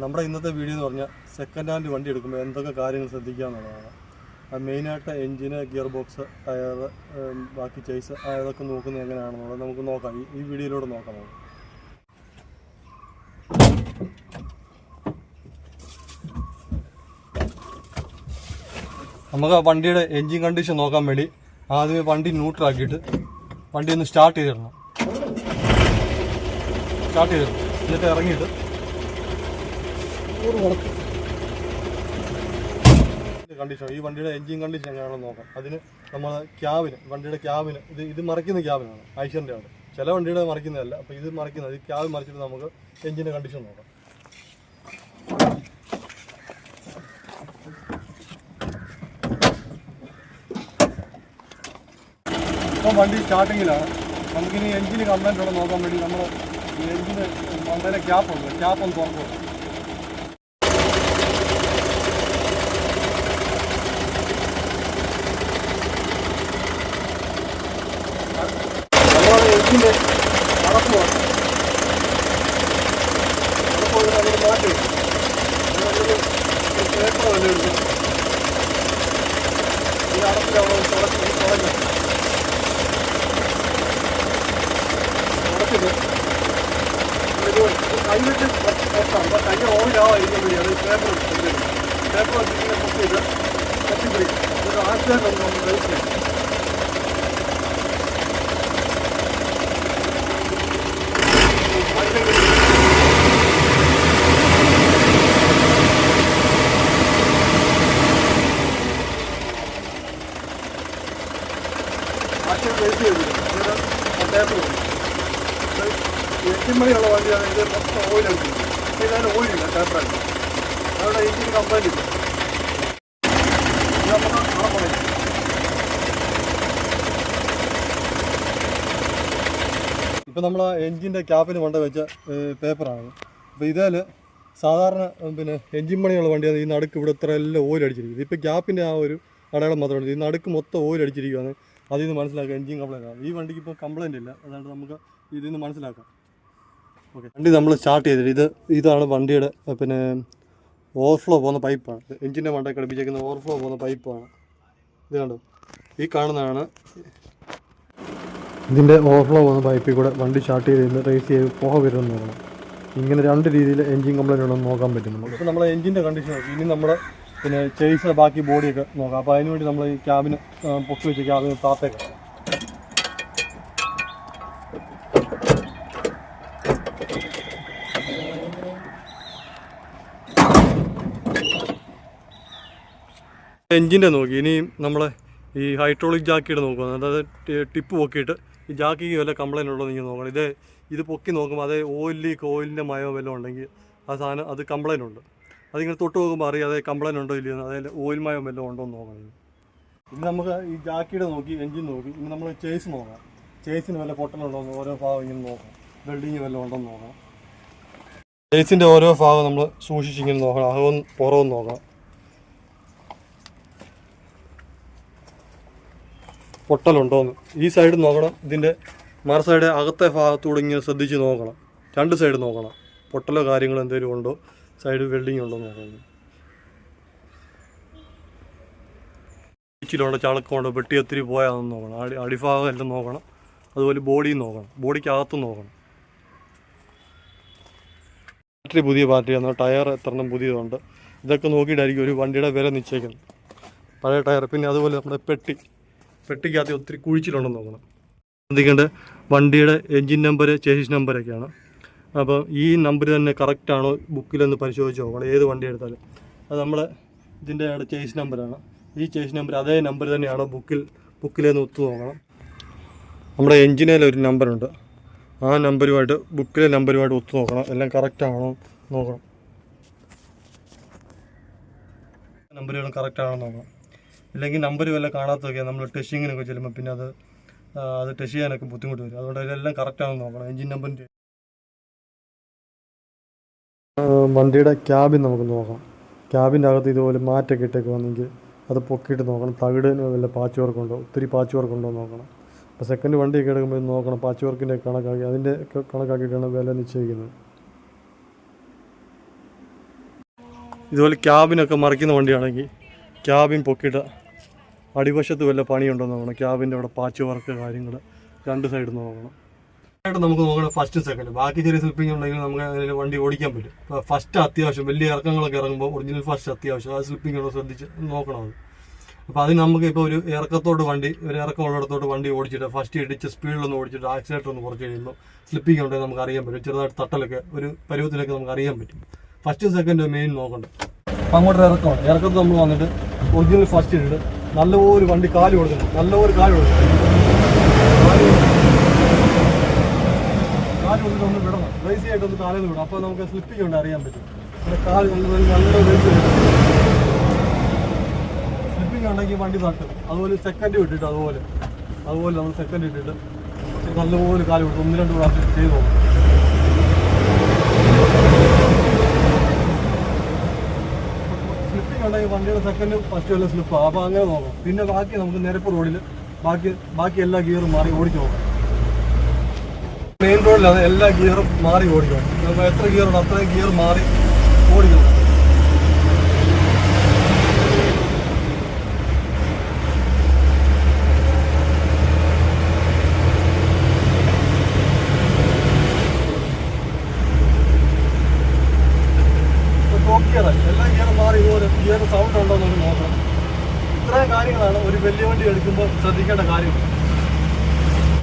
നമ്മുടെ ഇന്നത്തെ വീഡിയോ എന്ന് പറഞ്ഞാൽ സെക്കൻഡ് ഹാൻഡ് വണ്ടി എടുക്കുമ്പോൾ എന്തൊക്കെ കാര്യങ്ങൾ ശ്രദ്ധിക്കുക എന്നുള്ളതാണ്. മെയിനായിട്ട് എൻജിന് ഗിയർ ബോക്സ് ടയർ ബാക്കി ചേസ് അതൊക്കെ നോക്കുന്നത് എങ്ങനെയാണെന്നുള്ളത് നമുക്ക് നോക്കാം. ഈ വീഡിയോയിലൂടെ നോക്കാം നമുക്ക്. നമുക്ക് ആ വണ്ടിയുടെ എൻജിൻ കണ്ടീഷൻ നോക്കാൻ വേണ്ടി ആദ്യമേ വണ്ടി ന്യൂട്രാക്കിയിട്ട് വണ്ടി ഒന്ന് സ്റ്റാർട്ട് ചെയ്തിടണം. സ്റ്റാർട്ട് ചെയ്തിടണം. എന്നിട്ട് ഇറങ്ങിയിട്ട് കണ്ടീഷൻ ഈ വണ്ടിയുടെ എഞ്ചിൻ കണ്ടീഷൻ എങ്ങനെയാണെന്ന് നോക്കാം. അതിന് നമ്മൾ ക്യാബിന് വണ്ടിയുടെ ക്യാബിന് ഇത് ഇത് മറിക്കുന്ന ക്യാബിനാണ് ഐശ്വറിന്റെ ആണ്. ചില വണ്ടിയുടെ മറിക്കുന്നതല്ല അപ്പോൾ ഇത് മറിക്കുന്നത് ഈ ക്യാബ് മറിച്ചിട്ട് നമുക്ക് എൻജിന്റെ കണ്ടീഷൻ നോക്കാം. ഇപ്പം വണ്ടി സ്റ്റാർട്ടിങ്ങിലാണ് നമുക്കിനി എഞ്ചിന് കംപ്ലൈന്റ് ഉള്ള നോക്കാൻ വേണ്ടി നമ്മൾ എഞ്ചിന് വണ്ടിയുടെ ക്യാപ്പ് ഉണ്ട് ക്യാപ്പ് ഒന്ന് തുറക്കും എഞ്ചിന്റെ അടപ്പ് നോക്കാം അടപ്പ് അതിന് മാറ്റി പേപ്പർ തന്നെ എടുക്കും ഈ അടപ്പിലാണ് തുടക്കം തുടങ്ങുന്നത് ഉടച്ചത് ഇത് കൈവിട്ട് അപ്പോൾ കൈ ഓയിലാവാതിരിക്കാൻ വേണ്ടി അത് പേപ്പർ പേപ്പർ വെച്ചിങ്ങനെ പൊട്ടിയിട്ട് കത്തിപ്പിടിക്കും ഒരു ആശയം നമ്മൾ റേസ് ചെയ്യും ചെയ്തിരുന്നു റേസ് ചെയ്തില്ല വന്നു വണ്ടിയാണ് ഇത് മൊത്തം ഓയിൽ അടിക്കുന്നത് ഇതിന് ഓയിലില്ല അവിടെ എഞ്ചിന് കംപ്ലൈന്റ് ഇല്ല. ഇപ്പം നമ്മൾ എഞ്ചിന്റെ ക്യാപ്പിന് കൊണ്ട വെച്ച പേപ്പറാണ് അപ്പോൾ ഇതിൽ സാധാരണ പിന്നെ എഞ്ചിൻ പണിയുള്ള വണ്ടിയാണ് ഈ നടുക്ക് ഇവിടെ ഇത്ര എല്ലാം ഓയിൽ അടിച്ചിരിക്കുന്നത് ഇപ്പോൾ ക്യാപ്പിന്റെ ആ ഒരു അടയാളം മാത്രമാണ് ഈ നടുക്ക് മൊത്തം ഓയിൽ അടിച്ചിരിക്കുകയാണ് അതിൽ നിന്ന് മനസ്സിലാക്കാം എൻജിൻ കംപ്ലൈന്റ് ആണ്. ഈ വണ്ടിക്ക് ഇപ്പോൾ കംപ്ലൈന്റ് ഇല്ല. അതായത് നമുക്ക് ഇതിൽ നിന്ന് മനസ്സിലാക്കാം. ഓക്കെ വണ്ടി നമ്മൾ സ്റ്റാർട്ട് ചെയ്തിട്ട് ഇത് ഇതാണ് വണ്ടിയുടെ പിന്നെ ഓവർഫ്ലോ പോകുന്ന പൈപ്പാണ് എഞ്ചിന്റെ വണ്ടി ഘടിപ്പിച്ചേക്കുന്ന ഓവർഫ്ലോ പോകുന്ന പൈപ്പാണ് ഇത് കണ്ടോ? ഈ കാണുന്നതാണ് ഇതിന്റെ ഓവർഫ്ലോ പോകുന്ന പൈപ്പിൽ കൂടെ വണ്ടി സ്റ്റാർട്ട് ചെയ്ത് റേസ് ചെയ്ത് പോക വരുമെന്ന് ഇങ്ങനെ രണ്ട് രീതിയിൽ എഞ്ചിൻ കംപ്ലൈന്റ് ഉണ്ടെന്ന് നോക്കാൻ പറ്റുന്നുണ്ട് നമുക്ക്. ഇപ്പോൾ എഞ്ചിന്റെ കണ്ടീഷൻ ഇനി നമ്മൾ പിന്നെ ചേസ് ബാക്കി ബോഡിയൊക്കെ നോക്കാം. അപ്പോൾ അതിനുവേണ്ടി നമ്മൾ ഈ ക്യാബിന് പൊക്കി വെച്ച് ക്യാബിന് താത്തേക്കാം എഞ്ചിന്റെ നോക്കി. ഇനിയും നമ്മളെ ഈ ഹൈഡ്രോളിക് ജാക്കിയുടെ നോക്കുക അതായത് ടിപ്പ് പൊക്കിയിട്ട് ഈ ജാക്കിക്ക് വല്ല കംപ്ലൈന്റ് ഉണ്ടോ നിങ്ങൾ നോക്കണം. ഇത് ഇത് പൊക്കി നോക്കുമ്പോൾ അതേ ഓയിൽ ഓയിലിന്റെ മയോ വല്ലതും ഉണ്ടെങ്കിൽ ആ സാധനം അത് കംപ്ലൈന്റ് ഉണ്ട്. അതിങ്ങനെ തൊട്ട് നോക്കുമ്പോൾ അറിയാം അതേ കംപ്ലൈന്റ് ഉണ്ടോ ഇല്ലയോ അതായത് ഓയിൽ മയം വല്ലതും ഉണ്ടോ എന്ന് നോക്കണം. ഇനി. നമുക്ക് ഈ ജാക്കിയുടെ നോക്കി എഞ്ചിൻ നോക്കി ഇനി നമ്മൾ ചേസ് നോക്കാം. ചേസിന് വല്ല പൊട്ടലുണ്ടോ എന്ന് ഓരോ ഭാഗം ഇങ്ങനെ നോക്കാം. വെൽഡിങ് വല്ലതും ഉണ്ടോ എന്ന് നോക്കാം. ചേസിന്റെ ഓരോ ഭാഗം നമ്മൾ സൂക്ഷിച്ചിങ്ങനെ നോക്കണം. അകവും പുറവും നോക്കാം. പൊട്ടലുണ്ടോന്ന് ഈ സൈഡ് നോക്കണം. ഇതിന്റെ മറ സൈഡ് അകത്തെ ഭാഗത്തൂടെ ഇങ്ങനെ ശ്രദ്ധിച്ച് നോക്കണം. രണ്ട് സൈഡ് നോക്കണം. പൊട്ടലോ കാര്യങ്ങളോ എന്തെങ്കിലും ഉണ്ടോ? സൈഡ് വെൽഡിങ് ഉണ്ടോ എന്ന് നോക്കണം ചളക്കമുണ്ട് വെട്ടി ഒത്തിരി പോയാന്ന് നോക്കണം. അടി അടിഭാഗം എല്ലാം നോക്കണം. അതുപോലെ ബോഡിയും നോക്കണം. ബോഡിക്ക് അകത്തും നോക്കണം. ബാറ്ററി പുതിയ ബാറ്ററിയാണ് ടയർ എത്രണ്ണം പുതിയതുണ്ട്. ഇതൊക്കെ നോക്കിയിട്ടായിരിക്കും ഒരു വണ്ടിയുടെ വില നിശ്ചയിക്കുന്നത്. പഴയ ടയർ പിന്നെ അതുപോലെ നമ്മുടെ പെട്ടി. പെട്ടിക്കകത്ത് ഒത്തിരി കുഴിച്ചിലുണ്ടെന്ന് നോക്കണം. ശ്രദ്ധിക്കേണ്ട വണ്ടിയുടെ എൻജിൻ നമ്പർ ചേസിസ് നമ്പരൊക്കെയാണ് അപ്പോൾ ഈ നമ്പർ തന്നെ കറക്റ്റാണോ ബുക്കിലൊന്ന് പരിശോധിച്ച് നോക്കണം. ഏത് വണ്ടി എടുത്താലും. അത് നമ്മൾ ഇതിന്റെ ചേസ് നമ്പറാണ് ഈ ചേസ് നമ്പർ അതേ നമ്പർ തന്നെയാണോ ബുക്കിൽ ബുക്കിലേന്ന് ഒത്തു നോക്കണം. നമ്മുടെ എൻജിനേൽ ഒരു നമ്പറുണ്ട് ആ നമ്പരുമായിട്ട് ബുക്കിലെ നമ്പരുമായിട്ട് ഒത്തു നോക്കണം. എല്ലാം കറക്റ്റാണോ നോക്കണം. നമ്പറുകളും കറക്റ്റാണോ നോക്കണം. ഇല്ലെങ്കിൽ നമ്പർ വല്ല കാണാത്തതൊക്കെ നമ്മൾ ടെസ്റ്റിങ്ങിനൊക്കെ ചെല്ലുമ്പോൾ പിന്നെ അത് അത് ടെസ്റ്റ് ചെയ്യാനൊക്കെ ബുദ്ധിമുട്ട് വരും. അതുകൊണ്ട് ഇതെല്ലാം കറക്റ്റാണെന്ന് നോക്കണം. എഞ്ചിൻ നമ്പറിന്റെ വണ്ടിയുടെ ക്യാബിൻ നമുക്ക് നോക്കാം. ക്യാബിന്റെ അകത്ത് ഇതുപോലെ മാറ്റൊക്കെ ഇട്ടൊക്കെ വന്നെങ്കിൽ അത് പൊക്കിയിട്ട് നോക്കണം. തകിടിന് വല്ല പാച്ച് വർക്ക് ഉണ്ടോ ഒത്തിരി പാച്ച് വർക്ക് ഉണ്ടോ നോക്കണം. അപ്പോൾ സെക്കൻഡ് വണ്ടിയൊക്കെ എടുക്കുമ്പോൾ നോക്കണം. പാച്ച് വർക്കിന്റെ കണക്കാക്കി അതിന്റെ കണക്കാക്കിയിട്ടാണ് വില നിശ്ചയിക്കുന്നത്. ഇതുപോലെ ക്യാബിനൊക്കെ മറിക്കുന്ന വണ്ടിയാണെങ്കിൽ ക്യാബിൻ പൊക്കിയിട്ട് അടിവശത്ത് വല്ല പണിയുണ്ടോ നോക്കണം. ക്യാബിന്റെ അവിടെ പാച്ച് വർക്ക് കാര്യങ്ങൾ രണ്ട് സൈഡിൽ നോക്കണം. ആയിട്ട് നമുക്ക് നോക്കണം ഫസ്റ്റ് സെക്കൻഡ് ബാക്കി ചെറിയ സ്ലിപ്പിംഗ് ഉണ്ടെങ്കിൽ നമുക്ക് അതിൽ വണ്ടി ഓടിക്കാൻ പറ്റും. ഇപ്പോൾ ഫസ്റ്റ് അത്യാവശ്യം വലിയ ഇറക്കങ്ങളൊക്കെ ഇറങ്ങുമ്പോൾ ഒറിജിനൽ ഫസ്റ്റ് അത്യാവശ്യം. ആ സ്ലിപ്പിംഗ് ഉണ്ടോ ശ്രദ്ധിച്ച് നോക്കണം അത്. അപ്പോൾ അതിന് നമുക്ക് ഇപ്പോൾ ഒരു ഇറക്കത്തോട്ട് വണ്ടി ഒരു ഇറക്കം ഉള്ളിടത്തോട്ട് വണ്ടി ഓടിച്ചിട്ട് ഫസ്റ്റ് ഇടിച്ച് സ്പീഡിലൊന്ന് ഓടിച്ചിട്ട് ആക്സിലേറ്റർ ഒന്ന് കുറച്ച് കഴിയുമ്പോൾ സ്ലിപ്പിംഗ് ഉണ്ടെങ്കിൽ നമുക്ക് അറിയാൻ പറ്റും. ചെറുതായിട്ട് തട്ടലൊക്കെ ഒരു പരുവത്തിലൊക്കെ നമുക്ക് അറിയാൻ പറ്റും. ഫസ്റ്റ് സെക്കൻഡ് മെയിൻ നോക്കണ്ട. അപ്പം അങ്ങോട്ട് ഇറക്കമാണ് ഇറക്കത്ത് നമ്മൾ വന്നിട്ട് ഒറിജിനൽ ഫസ്റ്റ് ഇട്ടിട്ട് നല്ലപോലെ വണ്ടി കാൽ കൊടുക്കണം. നല്ലപോലെ കാൽ കൊടുക്കണം. കാൽ കൊടുക്കണം. ഒന്ന് വിടണം. റേസി ആയിട്ട് ഒന്ന് കാലിൽ വിടണം. അപ്പോൾ നമുക്ക് സ്ലിപ്പിംഗ് ഉണ്ട് അറിയാൻ പറ്റും. പിന്നെ കാൽ നല്ല റേസ് സ്ലിപ്പിംഗ് ഉണ്ടെങ്കിൽ വണ്ടി തട്ടും. അതുപോലെ സെക്കൻഡ് വിട്ടിട്ട് അതുപോലെ. അതുപോലെ നമ്മൾ സെക്കൻഡ് ഇട്ടിട്ട് നല്ലപോലെ കാൽ വിട്ട് ഒന്ന് രണ്ട് പ്രാവശ്യം ചെയ്ത് നോക്കും. സ്ലിപ്പിംഗ് ഉണ്ടെങ്കിൽ വണ്ടിയുടെ സെക്കൻഡ് ഫസ്റ്റ് വല്ല സ്ലിപ്പാണ് അപ്പോൾ അങ്ങനെ നോക്കാം. പിന്നെ ബാക്കി നമുക്ക് നിരപ്പ് റോഡിൽ ബാക്കി ബാക്കി എല്ലാ ഗിയറും മാറി ഓടിച്ച് നോക്കാം. മെയിൻ റോഡിൽ അത് എല്ലാ ഗിയറും മാറി ഓടിക്കണം. നമുക്ക് എത്ര ഗിയറുണ്ട് അത്രയും ഗിയർ മാറി ഓടിക്കണം. എല്ലാ ഗിയറും മാറി ഇതുപോലെ ഗിയർ സൗണ്ട് ഉണ്ടോ എന്ന് നോക്കണം. ഇത്രയും കാര്യങ്ങളാണ് ഒരു വലിയ വണ്ടി എടുക്കുമ്പോൾ ശ്രദ്ധിക്കേണ്ട കാര്യം.